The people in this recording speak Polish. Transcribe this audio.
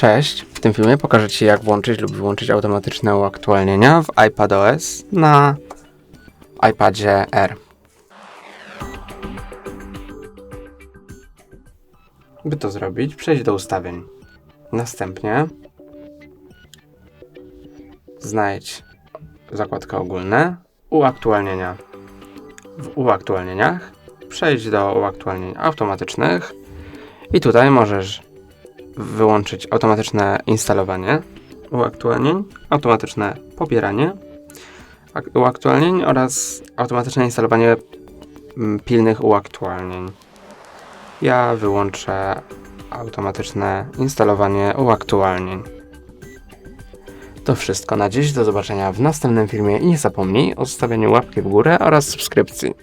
Cześć, w tym filmie pokażę Ci jak włączyć lub wyłączyć automatyczne uaktualnienia w iPadOS na iPadzie R. By to zrobić, przejdź do ustawień. Następnie znajdź zakładkę ogólne, uaktualnienia. W uaktualnieniach przejdź do uaktualnień automatycznych i tutaj możesz wyłączyć automatyczne instalowanie uaktualnień, automatyczne pobieranie ak- uaktualnień oraz automatyczne instalowanie mm, pilnych uaktualnień. Ja wyłączę automatyczne instalowanie uaktualnień. To wszystko na dziś. Do zobaczenia w następnym filmie i nie zapomnij o zostawieniu łapki w górę oraz subskrypcji.